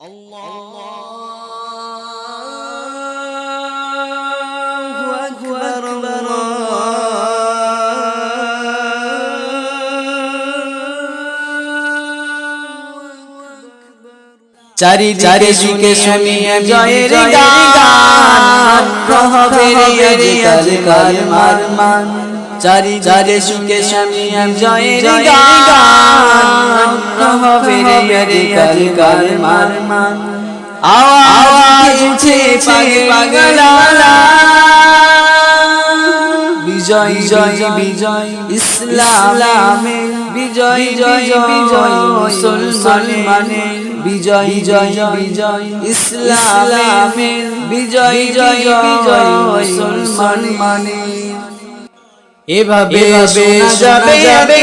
الله أكبر চারি চারি দিকে শুনিয়ে জয়ের গান প্রহবের কাল কাল মার মান চারি চারি সুখে শুনিয়ে জয়ের গান। প্রহবের কাল কাল মার মান আওয়াজ উঠে পাগলা বিজয় জয় বিজয়, ইসলামে। বিজয় জয় বিজয়, মুসলমানে। বিজয় জয় বিজয়, ইসলামে। বিজয় জয় বিজয়, মুসলমানে। এভাবে যাবে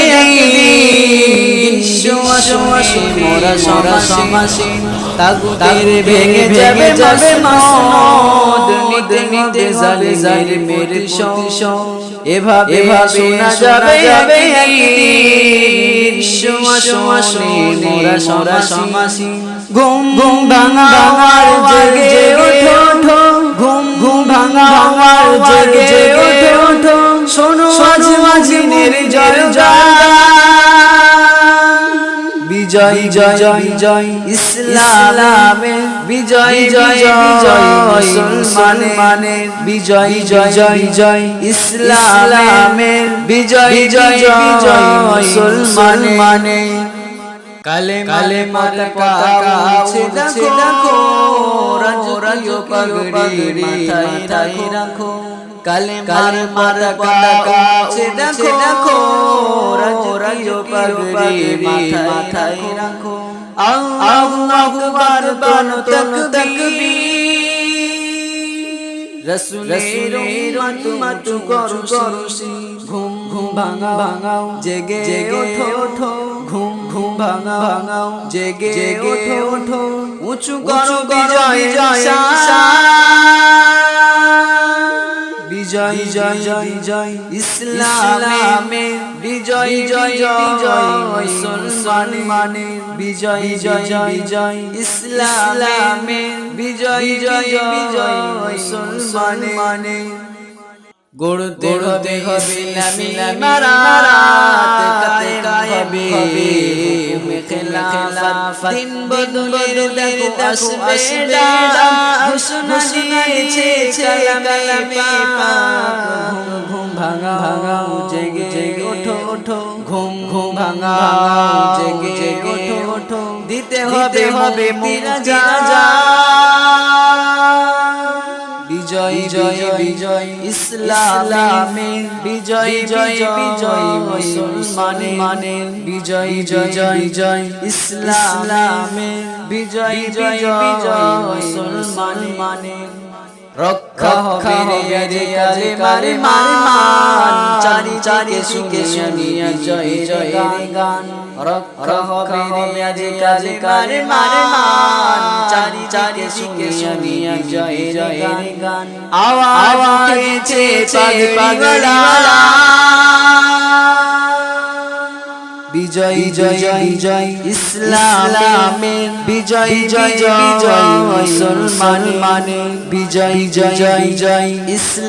মোরা সরা সমাসে তাগুতের ভেঙে যাবে যাবে মদ। নিতে নিতে জালে জালে মেরে সং এভাবে শোনা যাবে মোরা সরা সমাসি। ঘুম ঘুম ভাঙা ভাঙার জেগে ওঠো। ঘুম ঘুম ভাঙা ভাঙার জেগে মাঝ মাঝি মেরে জয় বিজয় জয় বিজয়, ইসলামে বিজয় জয় বিজয়, মুসলমান মানে বিজয় জয় জয় জয় ইসলামে বিজয় জয় বিজয়, মুসলমান মানে কালে কালে মাতা পতাকা উঠছে দেখো রাজকীয় পাগড়ি মাথায় রাখো। কালে কালে মাতা পতাকা উঠছে দেখো রাজকীয় পাগড়ি মাথায় রাখো। আল্লাহু আকবার তন তাকবীর। রসুলের মাতু মাতু করু করুসি ঘুম ঘুম ভাঙা ভাঙাও জেগে জেগে ওঠো। ওঠো। ঘুম ঘুম ভাঙা ভাঙাও জেগে জেগে ওঠো। ওঠো। উঁচু করো বিজয় জয় বিজয় জয় জয় জয় ইসলামে বিজয় জয় জয় মুসলমান মানে বিজয় জয় জয় ইসলামে বিজয় জয় বিজয়। মুসলমান মানে গড়তে হবে ইসলামী মারাত কাতে গায়েবে হবে খেলাফত দিন বদলের দেখো আসবে ডাক ঘোষণা কালামে পাক ঘুম ঘুম ভাঙা ভাঙা জেগে জেগে ওঠো ওঠো। ঘুম ঘুম ভাঙা জেগে জেগে ওঠো ওঠো। দিতে হবে হবে যা বিজয় জয় বিজয় ইসলামে বিজয় জয় বিজয় মুসলমানে মানে বিজয় জয় জয় জয় ইসলামে বিজয় জয় বিজয় মুসলমানে মানে রক্ষা হবে রে কালে মারে মান চারি চারি সুখে শুনিয়া জয় জয় গান রক্ষা হবে রে কালে মারে মান চারি চারি সুখে শুনিয়া জয় জয় গান আওয়াজ উঠেছে পাগলা বিজয় জয় বিজয় ইসলামে বিজয় জয় জয় মুসলমান মানে বিজয় জয় জয় ইসলাম